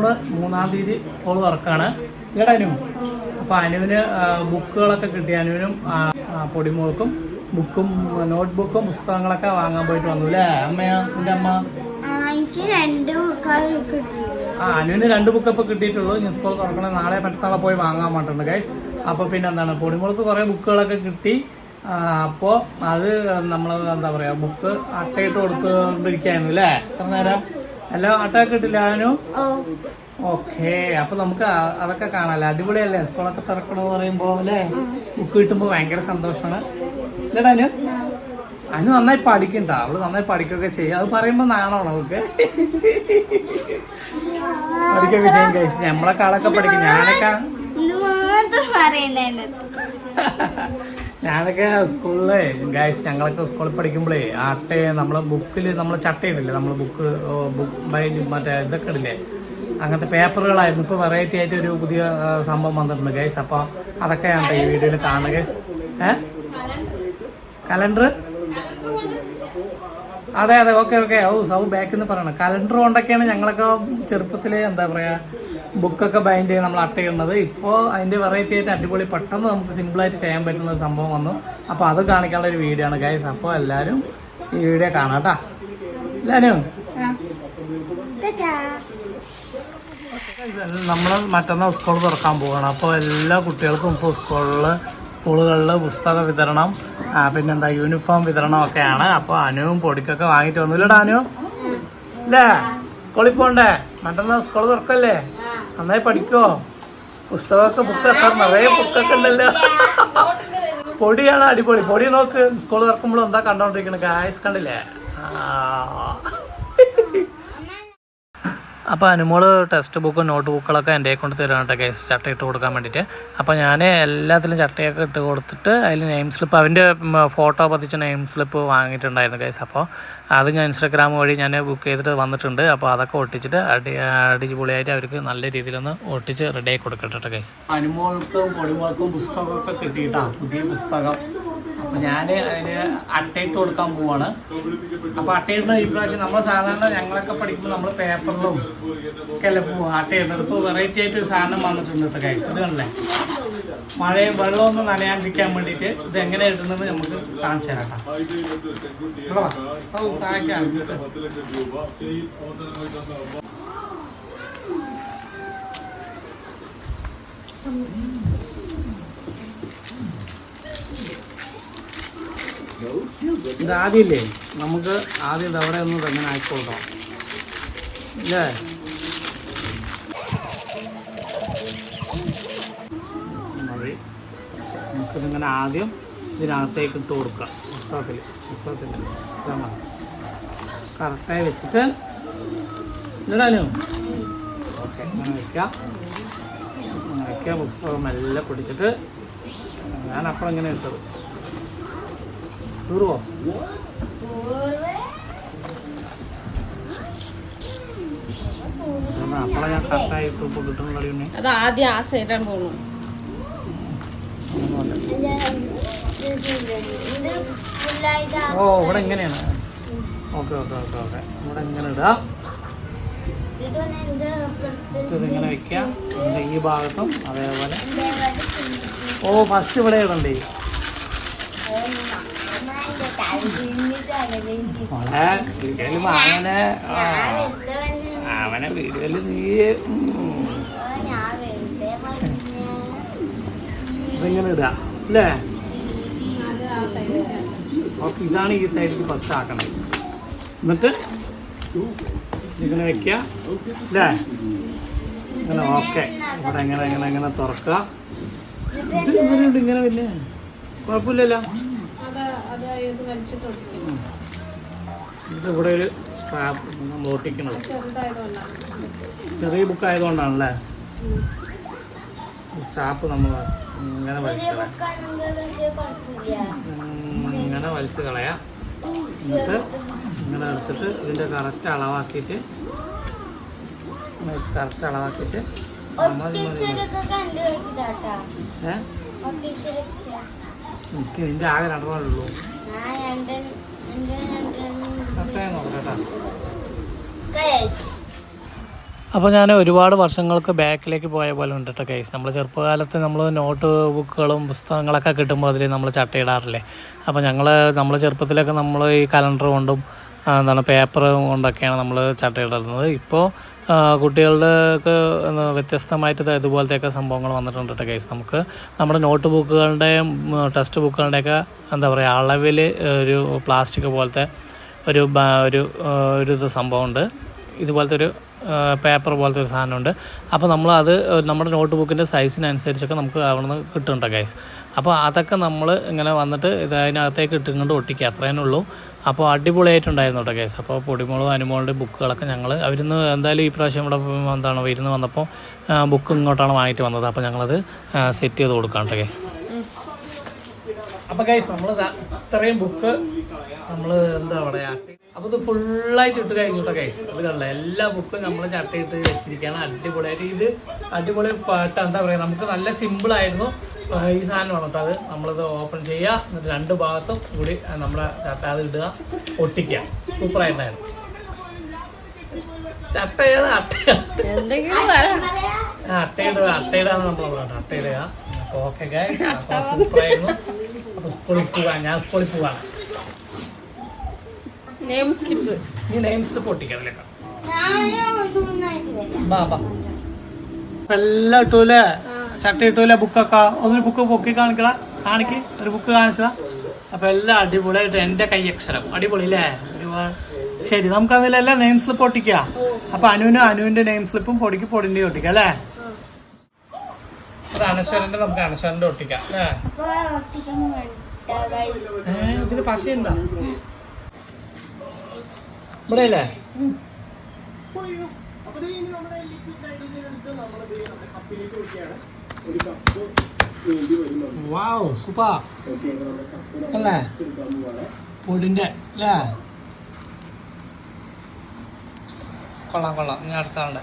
നമ്മൾ മൂന്നാം തീയതി സ്കൂൾ തുറക്കാണ് ഇവിടെ അനു. അപ്പൊ അനുവിന് ബുക്കുകളൊക്കെ കിട്ടി. അനുവിനും പൊടിമോൾക്കും ബുക്കും നോട്ട് ബുക്കും പുസ്തകങ്ങളൊക്കെ വാങ്ങാൻ പോയിട്ട് വന്നു അല്ലേ? അമ്മയാ നിന്റെ അമ്മ? ആ, അനുവിന് രണ്ട് ബുക്ക് ഇപ്പൊ കിട്ടിയിട്ടുള്ളൂ. ഇനി സ്കൂൾ തുറക്കണേ നാളെ മറ്റന്നാളെ പോയി വാങ്ങാൻ പറഞ്ഞിട്ടുണ്ട് ഗൈസ് അപ്പൊ പിന്നെ എന്താണ് പൊടിമുളക്ക് കുറെ ബുക്കുകളൊക്കെ കിട്ടി. അപ്പോൾ അപ്പോ അത് നമ്മൾ എന്താ പറയാ ബുക്ക് അട്ടയിട്ട് കൊടുത്തുകൊണ്ടിരിക്കായിരുന്നു അല്ലേ? എത്ര നേരം? എല്ലാം അട്ടയൊക്കെ കിട്ടില്ല ഓ. ഓക്കെ അപ്പൊ നമുക്ക് അതൊക്കെ കാണാല്ലേ അടിപൊളിയല്ലേ? സ്കൂളൊക്കെ തുറക്കണമെന്ന് പറയുമ്പോ അല്ലേ? ബുക്ക് കിട്ടുമ്പോ ഭയങ്കര സന്തോഷമാണ് ഇല്ലടാ അനു? അനു നന്നായി പഠിക്കണ്ട. അവൾ നന്നായി പഠിക്കുകയൊക്കെ ചെയ്യും. അത് പറയുമ്പോ നാണോ നമുക്ക് പഠിക്കുകയൊക്കെ ചെയ്യും കഴിച്ച് നമ്മളെ കാളൊക്കെ പഠിക്കും. ഞാനൊക്കെ ഞാനൊക്കെ സ്കൂളിലെ ഗൈസ് ഞങ്ങളൊക്കെ സ്കൂളിൽ പഠിക്കുമ്പോഴേ ആട്ടെ നമ്മളെ ബുക്കിൽ നമ്മൾ ചട്ടയിടില്ലേ നമ്മൾ ബുക്ക് ബുക്ക് ബൈൻഡ് മറ്റേ ഇതൊക്കെ ഇടില്ലേ? അങ്ങനത്തെ പേപ്പറുകളായിരുന്നു. ഇപ്പോൾ വെറൈറ്റി ആയിട്ട് ഒരു പുതിയ സംഭവം വന്നിട്ടുണ്ട് ഗൈസ് അപ്പോൾ അതൊക്കെയാണ് ഈ വീഡിയോയിൽ കാണുക ഗൈസ് ഏ? കലണ്ടർ? അതെ അതെ. Okay okay. ഔ സൗ ബാക്ക് എന്ന് പറയണം. കലണ്ടർ കൊണ്ടൊക്കെയാണ് ഞങ്ങളൊക്കെ ചെറുപ്പത്തിൽ എന്താ പറയാ ബുക്കൊക്കെ ബൈൻഡ് ചെയ്ത് നമ്മൾ അട്ടയിടുന്നത്. ഇപ്പോൾ അതിന്റെ വെറൈറ്റി ആയിട്ട് അടിപൊളി പെട്ടെന്ന് നമുക്ക് സിമ്പിളായിട്ട് ചെയ്യാൻ പറ്റുന്ന സംഭവം വന്നു. അപ്പോൾ അത് കാണിക്കാനുള്ള ഒരു വീഡിയോ ആണ് ഗൈസ് അപ്പോൾ എല്ലാവരും ഈ വീഡിയോ കാണാം കേട്ടോ. നമ്മൾ മറ്റന്നാൾ സ്കൂൾ തുറക്കാൻ പോവുകയാണ് അപ്പോൾ എല്ലാ കുട്ടികൾക്കും ഇപ്പോൾ സ്കൂളിൽ സ്കൂളുകളിൽ പുസ്തക വിതരണം പിന്നെന്താ യൂണിഫോം വിതരണം ഒക്കെയാണ്. അപ്പോൾ അനുവും പൊടിക്കൊക്കെ വാങ്ങിയിട്ട് വന്നില്ലടാ അനു? ഇല്ലേ? സ്കൂളിൽ പോണ്ടേ? മറ്റന്നാൾ സ്കൂൾ തുറക്കല്ലേ? നന്നായി പഠിക്കോ. പുസ്തകമൊക്കെ ബുക്കൊക്കെ നിറയെ ബുക്കൊക്കെ ഉണ്ടല്ലോ. പൊടിയാണ് അടിപൊളി. പൊടി നോക്ക്. സ്കൂൾ തുറക്കുമ്പോൾ എന്താ കണ്ടോണ്ടിരിക്കണ? ഗായസ് കണ്ടില്ലേ? ആ. അപ്പോൾ അനുമോൾ ടെക്സ്റ്റ് ബുക്കും നോട്ട് ബുക്കുകളൊക്കെ എന്റെ കൊണ്ട് തരാണ് കേട്ടോ കേസ് ചട്ട ഇട്ട് കൊടുക്കാൻ വേണ്ടിയിട്ട് അപ്പോൾ ഞാൻ എല്ലാത്തിലും ചട്ടയൊക്കെ ഇട്ട് കൊടുത്തിട്ട് അതിൽ നെയിം സ്ലിപ്പ് അവന്റെ ഫോട്ടോ പതിച്ച നെയിം സ്ലിപ്പ് വാങ്ങിയിട്ടുണ്ടായിരുന്നു കേസ് അപ്പോൾ അത് ഞാൻ ഇൻസ്റ്റാഗ്രാം വഴി ഞാൻ ബുക്ക് ചെയ്തിട്ട് വന്നിട്ടുണ്ട്. അപ്പോൾ അതൊക്കെ ഒട്ടിച്ചിട്ട് അടി അടിപൊളിയായിട്ട് അവർക്ക് നല്ല രീതിയിലൊന്ന് ഒട്ടിച്ച് റെഡി ആയി കൊടുക്കട്ടെ കേസ് അനുമോൾക്കും പൊടിമോൾക്കും പുസ്തകമൊക്കെ കിട്ടിയിട്ടാണ് പുതിയ പുസ്തകം. അപ്പോൾ ഞാൻ അതിന് അട്ടയിട്ട് കൊടുക്കാൻ പോവാണ്. അപ്പൊ അട്ടയിടുന്ന ഈ പ്രാവശ്യം നമ്മൾ സാധാരണ ഞങ്ങളൊക്കെ പഠിക്കുമ്പോൾ നമ്മൾ പേപ്പറിലും ഒക്കെ അല്ലേ അട്ടയിടുന്നത് ഇപ്പോൾ വെറൈറ്റി ആയിട്ട് ഒരു സാധനം വന്നിട്ടുണ്ട് കേട്ടോ guys. ഇത് മഴയും വെള്ളമൊന്നും നനയാണ്ടിരിക്കാൻ വേണ്ടിയിട്ട് ഇത് എങ്ങനെ ഇടുന്നത് നമുക്ക് കാണിച്ചു തരാം കേട്ടോ. ഇവിടെ വാ. സൗ, താഴേക്കാണ്. ഇത് ആദ്യമില്ലേ നമുക്ക് ആദ്യം തവണ ഒന്ന് തന്നെ ആയിക്കോട്ടോ. ഇല്ലേ നമുക്കിതിങ്ങനെ ആദ്യം ഇതിനകത്തേക്ക് ഇട്ട് കൊടുക്കാം. പുസ്തകത്തിൽ പുസ്തകത്തിൽ. കറക്റ്റായി വെച്ചിട്ട് ഇടാനോ ഓക്കെ അങ്ങനെ വയ്ക്കാം അങ്ങനെ വയ്ക്കാം പുസ്തകം മെല്ലെ പിടിച്ചിട്ട് ഞാൻ അപ്പോഴും ഇങ്ങനെ ഇട്ടത്. ഞാൻ കറക്റ്റായി കിട്ടുന്ന കളി തന്നെ അത് ആദ്യം ആ സൈഡാണ് പോകുന്നു ഓ ഇവിടെ ഇങ്ങനെയാണ്. Okay okay okay okay. ഇവിടെ ഇങ്ങനെ ഇടാം. ഇതിങ്ങനെ വെക്കാം. ഈ ഭാഗത്തും അതേപോലെ. ഓ ഫസ്റ്റ് ഇവിടെ ഇടണ്ടേ? മോളെ വീഡിയോയിൽ വാങ്ങനെ അവനെ വീഡിയോയിൽ നീ ഉം, ഇടാ അല്ലേ? ഓക്കെ ഇതാണ് ഈ സൈഡിൽ ഫസ്റ്റ് ആക്കണത്. എന്നിട്ട് ഇങ്ങനെ വെക്കുക അല്ലേ? ഇങ്ങനെ ഓക്കെ. ഇവിടെ എങ്ങനെ എങ്ങനെ എങ്ങനെ തുറക്കുക. ഇങ്ങനെ പിന്നെ കുഴപ്പമില്ലല്ലോ. അത് അത് ഇത് വലിച്ചിട്ട് കൊടുക്കും. ഇത് ഇവിടെ ഒരു സ്ട്രാപ്പ് നമ്മൾ ഒട്ടിക്കണത് ചെറിയ ബുക്ക് ആയതുകൊണ്ടാണല്ലേ? സ്റ്റാപ്പ് നമ്മൾ ഇങ്ങനെ വലിച്ചു ഇങ്ങനെ വലിച്ചു കളയാം. എന്നിട്ട് ഇങ്ങനെ എടുത്തിട്ട് ഇതിന്റെ കറക്റ്റ് അളവാക്കിയിട്ട് കറക്റ്റ് അളവാക്കിയിട്ട് ആ, മതി മതി മതി ഏ? എനിക്ക് നിന്റെ ആകെ കേട്ടോ. അപ്പോൾ ഞാൻ ഒരുപാട് വർഷങ്ങൾക്ക് ബാക്കിലേക്ക് പോയ പോലെ ഉണ്ട് കേട്ടോ കേസ് നമ്മൾ ചെറുപ്പകാലത്ത് നമ്മൾ നോട്ട് ബുക്കുകളും പുസ്തകങ്ങളൊക്കെ കിട്ടുമ്പോൾ അതിൽ നമ്മൾ ചട്ടയിടാറില്ലേ. അപ്പോൾ ഞങ്ങൾ നമ്മൾ ചെറുപ്പത്തിലൊക്കെ നമ്മൾ ഈ കലണ്ടർ കൊണ്ടും എന്താണ് പേപ്പർ കൊണ്ടൊക്കെയാണ് നമ്മൾ ചട്ടയിടുന്നത്. ഇപ്പോൾ കുട്ടികളുടെ ഒക്കെ വ്യത്യസ്തമായിട്ട് ഇത് ഇതുപോലത്തെയൊക്കെ സംഭവങ്ങൾ വന്നിട്ടുണ്ട് കേട്ടോ കേസ് നമുക്ക് നമ്മുടെ നോട്ട് ബുക്കുകളുടെയും ടെക്സ്റ്റ് ബുക്കുകളുടെയൊക്കെ എന്താ പറയുക അളവിൽ ഒരു പ്ലാസ്റ്റിക് പോലത്തെ ഒരു ഒരു ഒരു സംഭവമുണ്ട്. ഇതുപോലത്തെ ഒരു പേപ്പർ പോലത്തെ ഒരു സാധനമുണ്ട്. അപ്പോൾ നമ്മൾ അത് നമ്മുടെ നോട്ട് ബുക്കിന്റെ സൈസിനനുസരിച്ചൊക്കെ നമുക്ക് അവിടെ നിന്ന് കിട്ടുന്നുണ്ട് ഗൈസ് അപ്പോൾ അതൊക്കെ നമ്മൾ ഇങ്ങനെ വന്നിട്ട് ഇത് അതിനകത്തേക്ക് ഇട്ടുകൊണ്ട് ഒട്ടിക്കുക. അത്രേ ഉള്ളൂ. അപ്പോൾ അടിപൊളിയായിട്ടുണ്ടായിരുന്നു കേട്ടോ ഗൈസ് അപ്പോൾ പൊടിമോളും അനുമോളുടെ ബുക്കുകളൊക്കെ ഞങ്ങൾ അവരിന്ന് എന്തായാലും ഈ പ്രാവശ്യം ഇവിടെ എന്താണ് വരുന്ന് വന്നപ്പോൾ ബുക്ക് ഇങ്ങോട്ടാണ് വാങ്ങിയിട്ട് വന്നത്. അപ്പോൾ ഞങ്ങളത് സെറ്റ് ചെയ്ത് കൊടുക്കാം കേട്ടോ ഗൈസ് അപ്പോൾ ഗൈസ് നമ്മൾ ഇത്രയും ബുക്ക് നമ്മൾ എന്താ പറയാ അപ്പോൾ ഇത് ഫുള്ളായിട്ട് ഇട്ട് കഴിഞ്ഞു കേട്ടോ ഗൈസ് അത് കണ്ടില്ല എല്ലാ ബുക്കും നമ്മൾ ചട്ടയിട്ട് വെച്ചിരിക്കുകയാണ്. അടിപൊളിയായിട്ട് ഇത് അടിപൊളി പാട്ട് എന്താ പറയുക നമുക്ക് നല്ല സിമ്പിൾ ആയിരുന്നു. ഈ സാധനമാണ് കേട്ടോ അത്. നമ്മളിത് ഓപ്പൺ ചെയ്യുക എന്നിട്ട് രണ്ട് ഭാഗത്തും കൂടി നമ്മളെ നമ്മുടെ ചട്ട അത് ഇടുക ഒട്ടിക്കുക. സൂപ്പർ ആയിട്ടുണ്ടായിരുന്നു. ചട്ട ഏതാ അട്ട അട്ടയിടുക അട്ടയിടാന്ന് നമ്മൾ പറഞ്ഞു അട്ടയിടുക. ഓക്കെ സൂപ്പറായിരുന്നു അപ്പോൾ സ്കൂളിൽ പോവാൻ ഞാൻ സ്കൂളിൽ പോവാണ് നെയിം സ്ലിപ്പ് നീ നെയിം സ്ലിപ്പ് ഒട്ടിക്കാറില്ലേ എല്ലാം ഇട്ടൂലേ? ചട്ട ഇട്ടൂലേ ബുക്കൊക്കെ ഒന്നൊരു ബുക്ക് പൊക്കി കാണിക്കട. കാണിക്ക്. ഒരു ബുക്ക് കാണിച്ചതാ. അപ്പൊ എല്ലാം അടിപൊളിയായിട്ട് എന്റെ കൈ അക്ഷരം. അടിപൊളി അല്ലേ ശരി നമുക്ക് അതിലെല്ലാം നെയിം സ്ലിപ്പ് ഒട്ടിക്കാം. അപ്പൊ അനുവിനും അനുവിന്റെ നെയിം സ്ലിപ്പും പൊടിക്ക് പൊടിന്റെ ഒട്ടിക്കാം അല്ലേ? അത് അനശ്വരന്റെ നമുക്ക് അനശ്വരന്റെ ഒട്ടിക്കാം. അല്ലേ ഇതിന് പശയുണ്ടോ? ഇവിടെ അല്ലേ വാവ് സൂപ്പർ. അല്ലേ? പൊടിന്റെ അല്ലേ? കൊള്ളാം കൊള്ളാം. ഞാൻ അടുത്ത ആളുടെ.